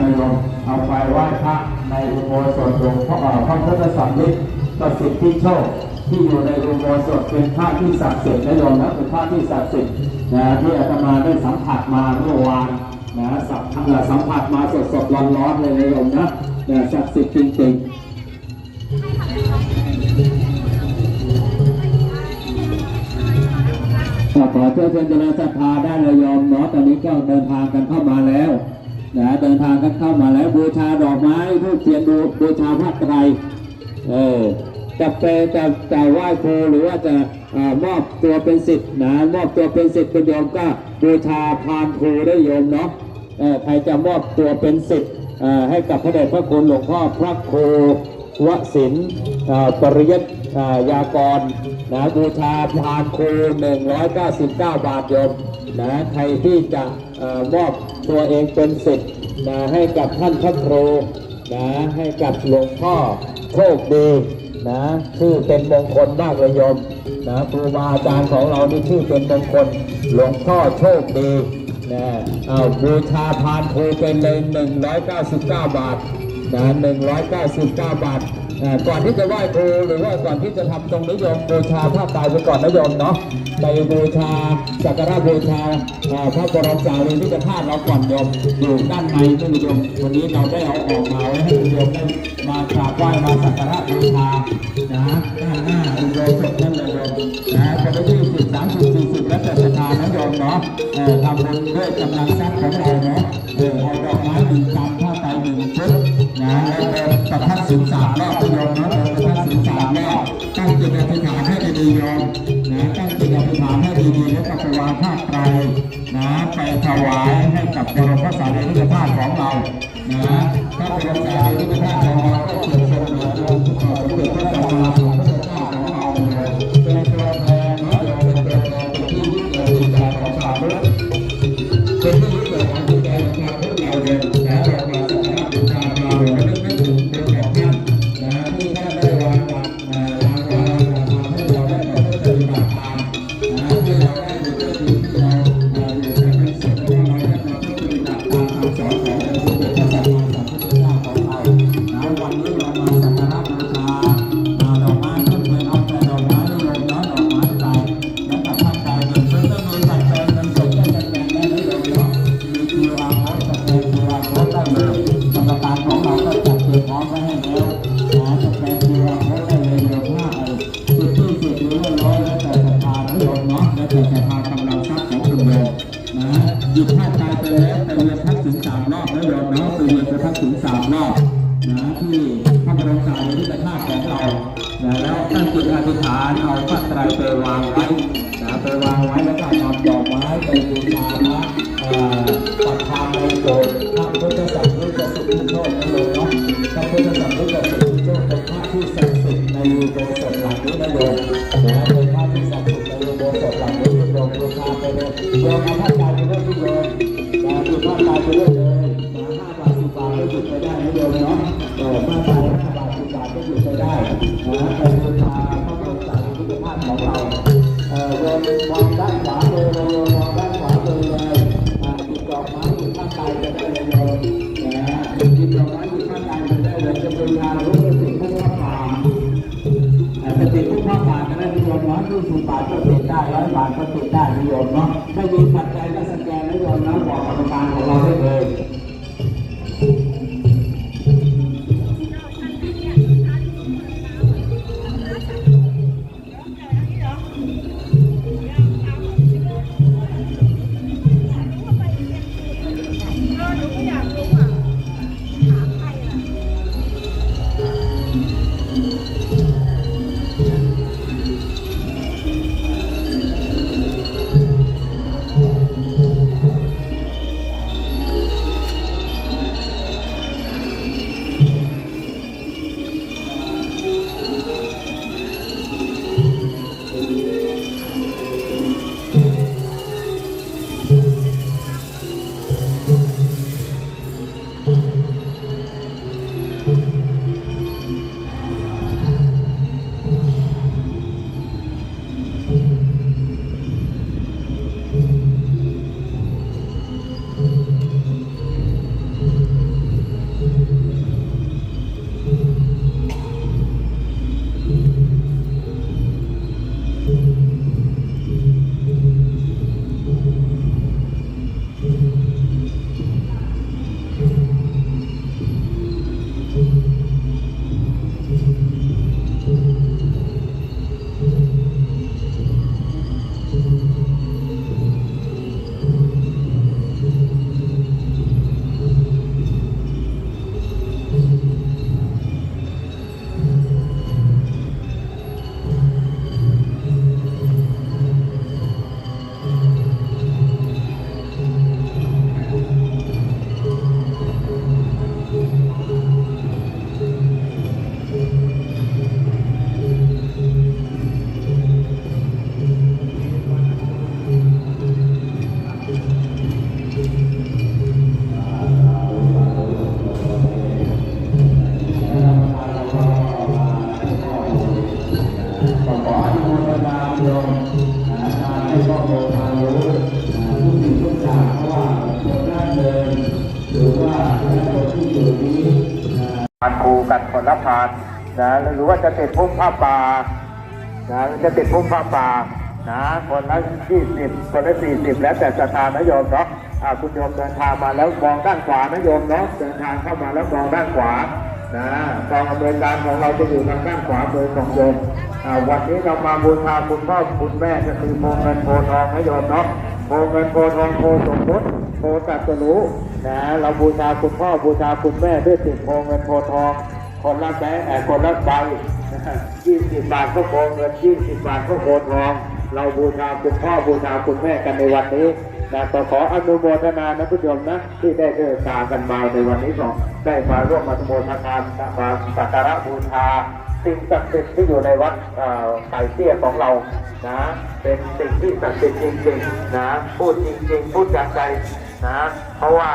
นายโยมเอาไปไหว้พระในอุโบสถหลวงพ่อเอ่อพระพุทธสำริดประสิทธิโชคที่อยู่ในอุโบสถเป็นพระที่ศักดิ์สิทธิ์นายโยมนะเป็นพระที่ศักดิ์สิทธิ์นะที่อาตมาได้สัมผัสมาเมื่อวานนะสัมผัสสัมผัสมาสดๆร้อนๆเลยนายโยมนะนะศักดิ์สิทธิ์จริงๆขอเชิญเชิญเจริญศรัทธาได้เลยโยมเนาะตอนนี้ก็เดินทางกันเข้ามาแล้ว นะเดินทางกันเข้ามาแล้วบูชาดอกไม้ทูบเทียนบูบูชาพระไตรเออจะเป็นจะจะไหว้ครูหรือว่าจะอมอบตัวเป็นสิทธิ์นะมอบตัวเป็นสิทธิ์เป็นโยมก็บูชาพานครูได้โยมเนาะเออใครจะมอบตัวเป็นสิทธิ์ให้กับพระเดชพระคุณหลวงพ่อพระครูวสินปริยัตอ่า ยากรนะบูชาพานครู199 บาทโยมนะใครที่จะมอบตัวเองเป็นสิทธิ์นะให้กับท่านพระครูนะให้กับหลวงพ่อโชคดีนะชื่อเป็นมงคลมากเลยโยมนะครูบาอาจารย์ของเรานี่ชื่อเป็นมงคลหลวงพ่อโชคดีนะเอาบูชาพานครูเป็นเลย199 บาทนะ199 บาทอ่า ก่อนที่จะไหว้ครูหรือว่าก่อนที่จะทำตรงนิยมบูชาผ้าตายไปก่อนนะโยมเนาะไปบูชาสักการะบูชาอ่าพระบรมสารีริกธาตุเราก่อนโยมอยู่ด้านในนี่โยมวันนี้เราได้เอาออกมาไว้ให้โยมได้มากราบไหว้มาสักการะบูชานะด้านหน้าอุโบสถนั่นเลยโยมนะคนละยี่สิบสามสิบสี่สิบแล้วแต่ศรัทธานะโยมเนาะทำบุญด้วยกำลังทรัพย์ของเราเนาะเออเอาดอกไม้หนึ่งกำ ถวายให้กับบรมพระสารีริกธาตุของเรานะพระบรมสา ถึงสามรอบนะที่พระบรมสารีริกธาตุของเรานะแล้วตั้งจิตอธิษฐานเอาพระไตรไปวางไว้นะไปวางไว้แล้วก็นำดอกไม้ไปบูชา ก็หยุดไปได้นะไปบูชาพระบรมสารีริกธาตุของเราเออโยมมองด้านขวาเลยโยมมองด้านขวามือเลยอ่าติดอกไม้อยู่ข้างกายจะได้เลยโยมนะฮะติดดอกไม้อยู่ข้างกายจะได้เลยจะเป็นการรู้สึกถึงพระพระป่าอ่าจะติดพระพระป่าก็ได้นิยมเนาะที่สิบบาทก็ติดได้ร้อยบาทก็ติดได้นิยมเนาะถ้ามีปัจจัยก็สแกนนิยมเนาร กันคนลพานนะหรือว่าจะติดพุ่มผ้าป่านะจะติดพุ่มผ้าป่านะคนละยี่สิบคนละสี่สิบแล้วแต่ศรัทานะโยมเนาะอ่าคุณโยมเดินทางมาแล้วมองด้านขวานะโยมเนาะเดินทางเข้ามาแล้วมองด้านขวานะกองอำนวยการของเราจะอยู่ทางด้านขวามือของโยมอ่าวันนี้เรามาบูชาคุณพ่อคุณแม่ก็คือโพเงินโพทองนะโยมเนาะโพเงินโพทองโพสมมุติโพตัดสรู้ นะเราบูชาคุณพ่อบูชาคุณแม่ด้วยสิ่งโพเงินโพทอง คนละแบงค์เอ่อคนละใบยี่สิบบาทก็โพเงินยี่สิบบาทก็โพทอง เราบูชาคุณพ่อบูชาคุณแม่กันในวันนี้นะก็ขออนุโมทนานะผู้ชมนะ ที่ได้เดินทางกันมาในวันนี้ก็ได้มาร่วมอนุโมทนามาสักการะบูชาสิ่งศักดิ์สิทธิ์ที่อยู่ในวัดไก่เตี้ยของเรานะ เป็นสิ่งที่ศักดิ์สิทธิ์จริงๆนะพูดจริงๆพูดจากใจ นะเพราะว่า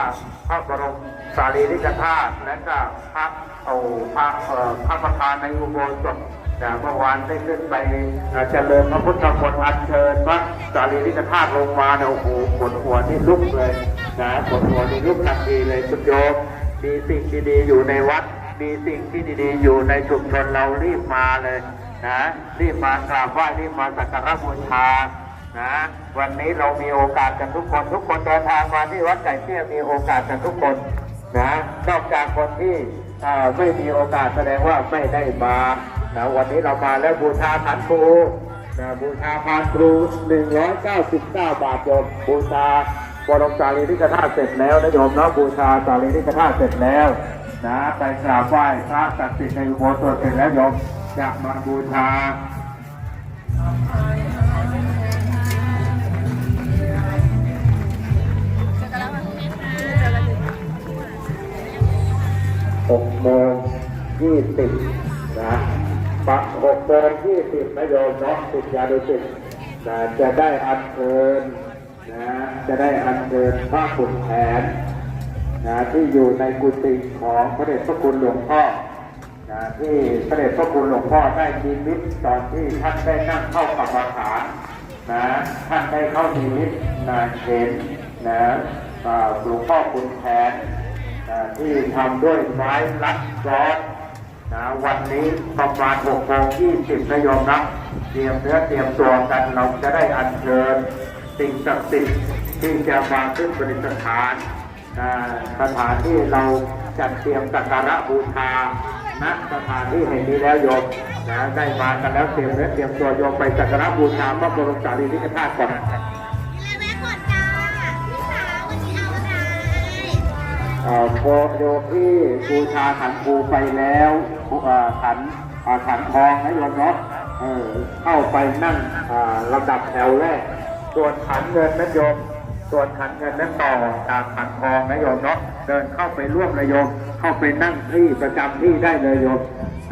พระบรมสารีริกธาตุและก็พระเอาพระเอ่อพระประธานในอุโบสถนะเมื่อวานได้ขึ้นไปเอ่อเจริญพระพุทธมนต์อัญเชิญพระสารีริกธาตุลงมาเนี่ยโอ้โหปวดหัวนี่ลุกเลยนะปวดหัวนี่ลุกทันทีเลยคุณโยมมีสิ่งดีๆอยู่ในวัด มีสิ่งที่ดีๆอยู่ในชุมชนเรารีบมาเลยนะรีบมากราบไหว้รีบมาสักการะบูชา นะวันนี้เรามีโอกาสกันทุกคนทุกคนเดินทางมาที่วัดไก่เตี้ยมีโอกาสกันทุกคนนะนอกจากคนที่ไม่มีโอกาสแสดงว่าไม่ได้มานะวันนี้เรามาแล้วบูชาขันครูนะบูชาพานครู 199 บาทโยมบูชาบรมสารีริกธาตุเสร็จแล้วนะโยมเนาะบูชาสารีริกธาตุเสร็จแล้วนะไปกราบไหว้พระศักดิ์สิทธิ์ในอุโบสถเสร็จแล้วโยมจะมาบูชา หกโมงยี่สิบนะปักหกโมงยี่สิบนโยมเนาะสิทธิาดุสิตนะจะได้อัญเชิญนะจะได้อัญเชิญพระขุนแผนนะที่อยู่ในกุฏิของพระเดชพระคุณหลวงพ่อนะที่พระเดชพระคุณหลวงพ่อได้มีมิตตอนที่ท่านได้นั่งเข้ากรรมฐานนะท่านได้เข้ามีมิตนะเห็นนะหลวงพ่อคุณแผน ที่ทำด้วยไม้ลัดซ้อนนะวันนี้ประมาณ6โมง20นะโยมนะเตรียมเนื้อเตรียมตัวกันเราจะได้อัญเชิญสิ่งศักดิ์สิทธิ์ที่จะมาขึ้นประดิษฐานอ่าสถานที่เราจัดเตรียมสักการะบูชาณสถานที่แห่งนี้แล้วโยมนะได้มากันแล้วเตรียมเนื้อเตรียมตัวโยมไปสักการะบูชาพระบรมสารีริกธาตุก่อน เอ่อพอโยมที่บูชาขันครูไปแล้วขันขันทองนะโยมเนาะเออเข้าไปนั่งลำดับแถวแรก ส่วนขันเงินนะโยม ส่วนขันเงินนั้นต่อจากขันทองนะโยมเนาะเดินเข้าไปร่วมนะโยม เข้าไปนั่งที่ประจำที่ได้เลยโยม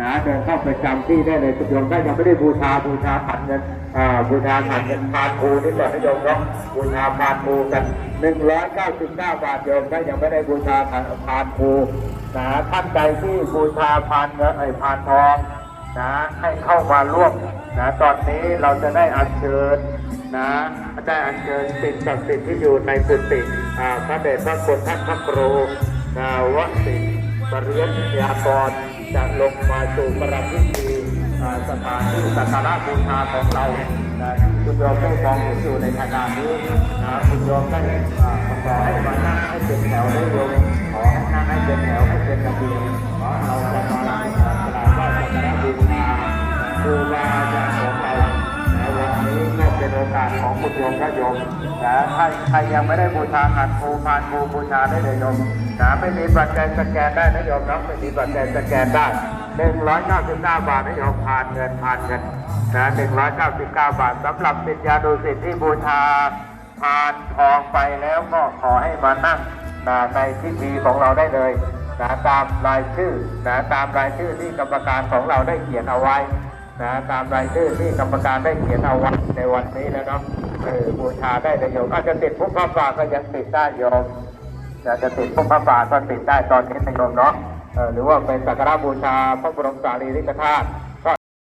นะเดินเข้าไปจำที่ได้เลยคุโยมถ้ยังไม่ได้บูชาบูชาขันเงินอ่าบูชาขันเงินพานครูนี่ก่อนนะโยมเนาะบูชาพานครูกัน199บเก้าบาทโยมถ้ยังไม่ได้บูชาขันพานครูนะท่านใดที่บูชาพานเงินไอ้พานทองนะให้เข้ามาร่วมนะตอนนี้เราจะได้อัญเชิญนะได้อัญเชิญสิ่งศักดิ์สิทธิ์ที่อยู่ในกุฏิอ่าพระเดชพระคุณท่านพระครูนะวสินปริยญากร จะลงมาสู่ประพิธีสถานที่สักการะบูชาของเราคุณโยมได้มองอยู่ในขณะนี้นะคุณโยมได้ขอให้มานั่งให้เป็นแถวได้โยมขอให้นั่งให้เป็นแถวให้เป็นระเบียบขอเราจะมากราไหว้สักการะบูชาครูบา เป็นโอกาสของคุณโยมพระโยมนะใครใครยังไม่ได้บูชาขันครูพานครูบูชาได้เลยโยมนะไม่มีปัจจัยสแกนได้นะโยมนะไม่มีปัจจัยสแกนได้หนึ่งร้อยเก้าสิบเก้าบาทนะโยมผ่านเงินผ่านเงินนะหนึ่งร้อยเก้าสิบเก้าบาทสำหรับสิทธิานุสิทธิ์ที่บูชาพานทองไปแล้วก็ขอให้มานั่งนะในพิธีของเราได้เลยนะตามรายชื่อนะตามรายชื่อที่กรรมการของเราได้เขียนเอาไว้ นะตามรายชื่อที่กรรมการได้เขียนเอาไว้ในวันนี้แล้วเนาะเออบูชาได้เลยโยมอาจจะติดพุ่มพระป่าก็ยังติดได้โยมอาจจะติดพุ่มพระป่าก็ติดได้ตอนนี้ในโยมเนาะหรือว่าเป็นสักการะบูชาพระบรมสารีริกธาตุ